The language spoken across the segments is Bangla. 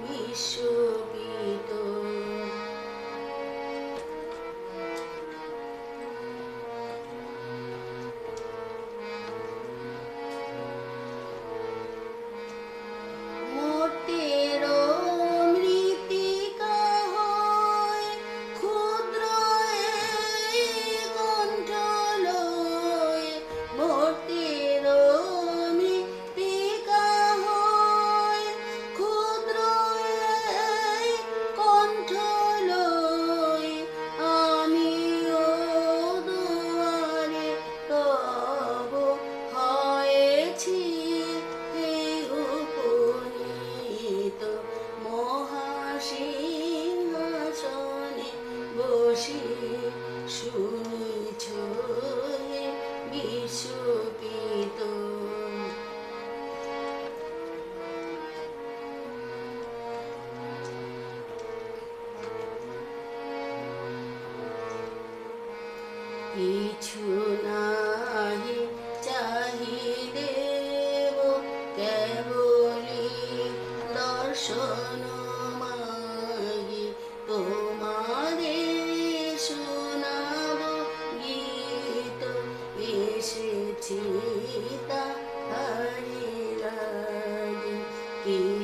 বিশ্বপিত বিশ্বপিত কিছু নাহি চাহিদেব কেবলি দর্শন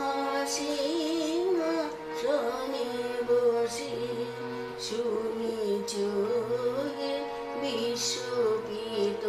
মহাসিংহ শনি বসি শুনিছ হে বিশ্বপিত